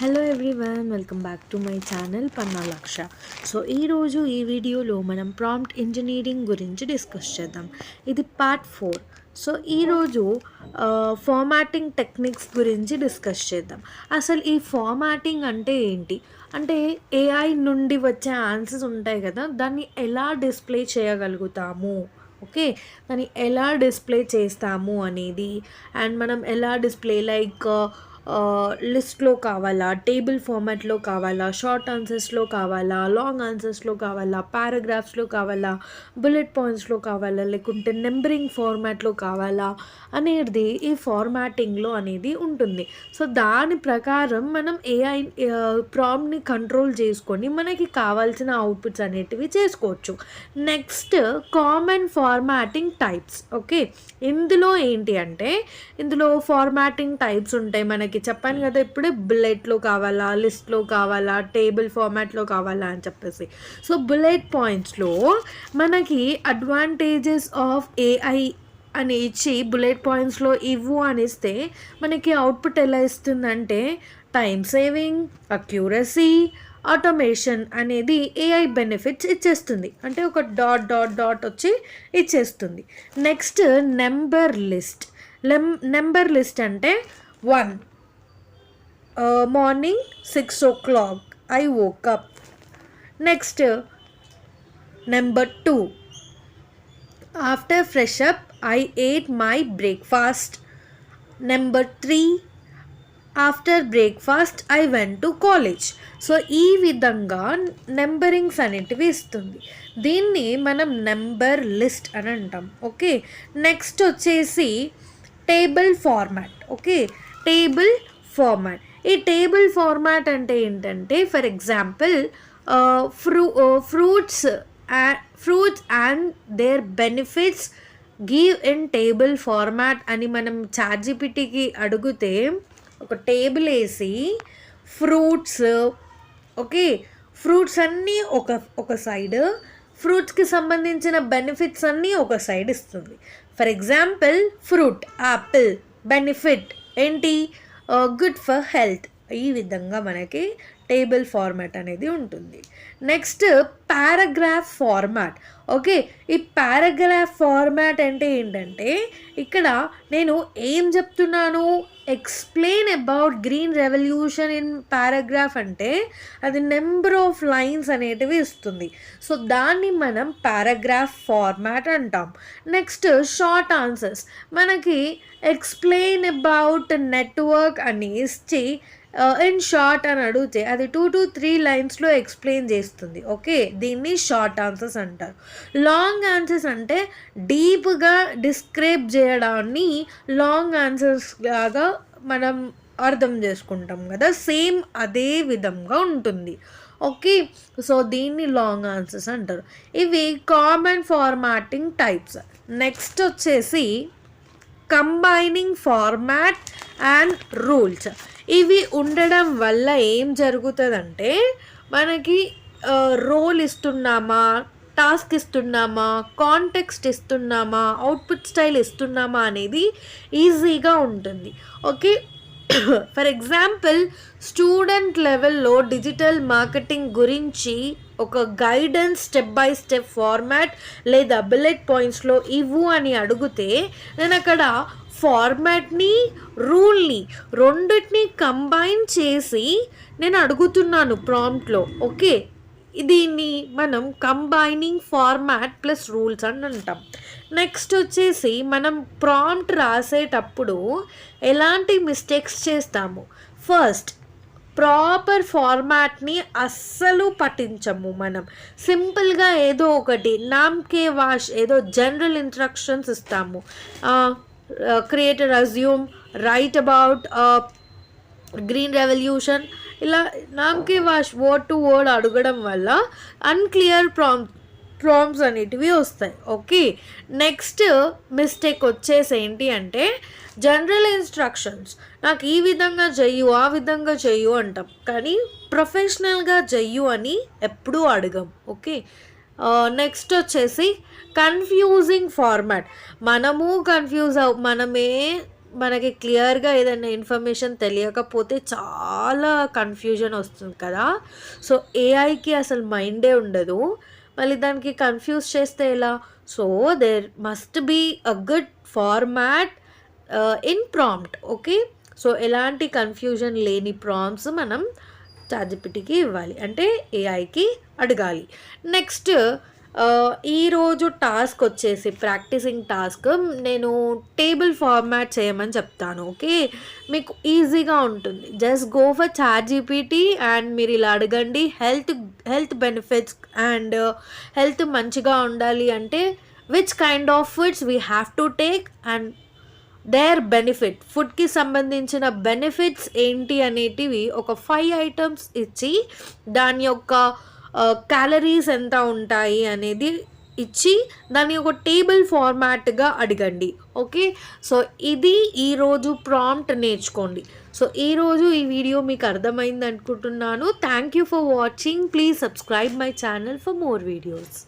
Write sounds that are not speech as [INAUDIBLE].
Hello everyone welcome back to my channel Panna Laksha. So ఈరోజు ఈ వీడియోలో మనం ప్రాంప్ట్ ఇంజనీరింగ్ గురించి డిస్కస్ చేద్దాం. ఇది పార్ట్ ఫోర్. సో ఈరోజు ఫార్మాటింగ్ టెక్నిక్స్ గురించి డిస్కస్ చేద్దాం. అసలు ఈ ఫార్మాటింగ్ అంటే ఏంటి? అంటే ఏఐ నుండి వచ్చే ఆన్సర్స్ ఉంటాయి కదా దాన్ని ఎలా డిస్ప్లే చేయగలుగుతాము? ఓకే? దాన్ని ఎలా డిస్ప్లే చేస్తాము అనేది అండ్ మనం ఎలా డిస్ప్లే లైక్ Uh, లిస్ట్లో కావాలా టేబుల్ ఫార్మాట్లో కావాలా షార్ట్ ఆన్సర్స్లో కావాలా లాంగ్ ఆన్సర్స్లో కావాలా పారాగ్రాఫ్స్లో కావాలా బుల్లెట్ పాయింట్స్లో కావాలా లేకుంటే నెంబరింగ్ ఫార్మాట్లో కావాలా అనేది ఈ ఫార్మాటింగ్లో అనేది ఉంటుంది. సో దాని ప్రకారం మనం ఏఐ uh, ప్రామ్ని కంట్రోల్ చేసుకొని మనకి కావాల్సిన అవుట్పుట్స్ అనేటివి చేసుకోవచ్చు. Next common formatting types. Okay? ఇందులో ఏంటి అంటే ఇందులో ఫార్మాటింగ్ టైప్స్ ఉంటాయి మనకి. చెప్పాను కదా ఇప్పుడే బుల్లెట్లో కావాలా లిస్ట్లో కావాలా టేబుల్ ఫార్మాట్లో కావాలా అని చెప్పేసి. సో బుల్లెట్ పాయింట్స్లో మనకి అడ్వాంటేజెస్ ఆఫ్ ఏఐ అని ఇచ్చి బుల్లెట్ పాయింట్స్లో ఇవ్వు అని ఇస్తే మనకి అవుట్పుట్ ఎలా ఇస్తుందంటే టైం సేవింగ్ అక్యూరసీ ఆటోమేషన్ అనేది ఏఐ బెనిఫిట్స్ ఇచ్చేస్తుంది. అంటే ఒక డాట్ డాట్ డాట్ వచ్చి ఇచ్చేస్తుంది. Next number list. Number list అంటే one. Morning six o'clock I woke up next number two after fresh up I ate my breakfast number three after breakfast I went to college so ఈ విధంగా numberings అనేటివి ఇస్తుంది. దీన్ని మనం number list అని అంటాం. Okay next వచ్చేసి table format okay table format ఈ టేబుల్ ఫార్మాట్ అంటే ఏంటంటే for example fru fruits fruits and their benefits give in table format అని మనం చార్జిపిటికి అడిగితే ఒక టేబుల్ వేసి ఫ్రూట్స్ ఓకే ఫ్రూట్స్ అన్నీ ఒక ఒక సైడ్ ఫ్రూట్స్కి సంబంధించిన బెనిఫిట్స్ అన్నీ ఒక సైడ్ ఇస్తుంది. For example fruit apple benefit ఏంటి? గుడ్ ఫర్ హెల్త్ ఈ విధంగా మనకి టేబుల్ ఫార్మాట్ అనేది ఉంటుంది. నెక్స్ట్ పారాగ్రాఫ్ ఫార్మాట్ ఓకే ఈ పారాగ్రాఫ్ ఫార్మాట్ అంటే ఏంటంటే ఇక్కడ నేను ఏం చెప్తున్నాను? Explain about green revolution in paragraph అంటే అది నెంబర్ ఆఫ్ లైన్స్ అనేటివి ఇస్తుంది. సో దాన్ని మనం పారాగ్రాఫ్ ఫార్మాట్ అంటాం. నెక్స్ట్ షార్ట్ ఆన్సర్స్ మనకి ఎక్స్ప్లెయిన్ అబౌట్ నెట్వర్క్ అని ఇచ్చి ఇన్ షార్ట్ అని అడిగితే అది టూ టు త్రీ లైన్స్లో ఎక్స్ప్లెయిన్ చేస్తుంది. ఓకే దీన్ని షార్ట్ ఆన్సర్స్ అంటారు. లాంగ్ ఆన్సర్స్ అంటే డీప్గా డిస్క్రైబ్ చేయడాన్ని లాంగ్ ఆన్సర్స్ లాగా మనం అర్థం చేసుకుంటాం కదా? సేమ్ అదే విధంగా ఉంటుంది. ఓకే సో దీన్ని లాంగ్ ఆన్సర్స్ అంటారు. ఇవి కామన్ ఫార్మాటింగ్ టైప్స్ నెక్స్ట్ వచ్చేసి కంబైనింగ్ ఫార్మాట్ అండ్ రూల్స్ ఇవి ఉండడం వల్ల ఏం జరుగుతుందంటే మనకి రోల్ ఇస్తున్నామా టాస్క్ ఇస్తున్నామా కాంటెక్స్ట్ ఇస్తున్నామా అవుట్పుట్ స్టైల్ ఇస్తున్నామా అనేది ఈజీగా ఉంటుంది. ఓకే? [COUGHS] ఫర్ ఎగ్జాంపుల్ స్టూడెంట్ లెవెల్లో డిజిటల్ మార్కెటింగ్ గురించి ఒక guidance step by step format లేదా బుల్లెట్ పాయింట్స్లో ఇవ్వు అని అడిగితే నేను అక్కడ ఫార్మాట్ని రూల్ని రెండిటిని కంబైన్ చేసి నేను అడుగుతున్నాను ప్రాంప్ట్లో. ఓకే? దీన్ని మనం కంబైనింగ్ ఫార్మాట్ ప్లస్ రూల్స్ అని అంటాం. నెక్స్ట్ వచ్చేసి మనం ప్రాంప్ట్ రాసేటప్పుడు ఎలాంటి మిస్టేక్స్ చేస్తాము? ఫస్ట్ ప్రాపర్ ఫార్మాట్ని అస్సలు పఠించము మనం. సింపుల్గా ఏదో ఒకటి నామ్కే వాష్ ఏదో జనరల్ ఇన్స్ట్రక్షన్స్ ఇస్తాము. Create assume write about green revolution ఇలా నామ్కి వాష్ వర్డ్ టు వర్డ్ అడగడం వల్ల అన్క్లియర్ ప్రామ్ ప్రామ్స్ అనేటివి వస్తాయి. ఓకే నెక్స్ట్ మిస్టేక్ వచ్చేసి ఏంటి అంటే జనరల్ ఇన్స్ట్రక్షన్స్ నాకు ఈ విధంగా చెయ్యు ఆ విధంగా చెయ్యు అంటాం. కానీ ప్రొఫెషనల్గా చెయ్యు అని ఎప్పుడూ అడగం. ఓకే నెక్స్ట్ వచ్చేసి కన్ఫ్యూజింగ్ ఫార్మాట్ మనము కన్ఫ్యూజ్ అవ్ మనమే మనకి క్లియర్గా ఏదైనా ఇన్ఫర్మేషన్ తెలియకపోతే చాలా కన్ఫ్యూజన్ వస్తుంది కదా. సో ఏఐకి అసలు మైండే ఉండదు. మళ్ళీ దానికి కన్ఫ్యూజ్ చేస్తే ఎలా? So there must be a good format in prompt okay so ఎలాంటి కన్ఫ్యూజన్ లేని ప్రాంప్ట్స్ మనం చార్జిపిటికి ఇవ్వాలి. అంటే ఏఐకి అడగాలి. నెక్స్ట్ ఈరోజు టాస్క్ వచ్చేసి ప్రాక్టీసింగ్ టాస్క్. నేను టేబుల్ ఫార్మాట్ చేయమని చెప్తాను ఓకే? మీకు ఈజీగా ఉంటుంది. Just go for ChatGPT and మీరు ఇలా అడగండి health health benefits and health మంచిగా ఉండాలి అంటే which kind of foods we have to take and their benefit ఫుడ్కి సంబంధించిన బెనిఫిట్స్ ఏంటి అనేటివి ఒక ఫైవ్ ఐటమ్స్ ఇచ్చి దాని యొక్క క్యాలరీస్ ఎంత ఉంటాయి అనేది ఇచ్చి దాన్ని ఒక టేబుల్ ఫార్మాట్గా అడగండి. ఓకే సో ఇది ఈరోజు ప్రాంప్ట్ నేర్చుకోండి. సో ఈరోజు ఈ వీడియో మీకు అర్థమైంది అనుకుంటున్నాను. Thank you for watching please subscribe my channel for more videos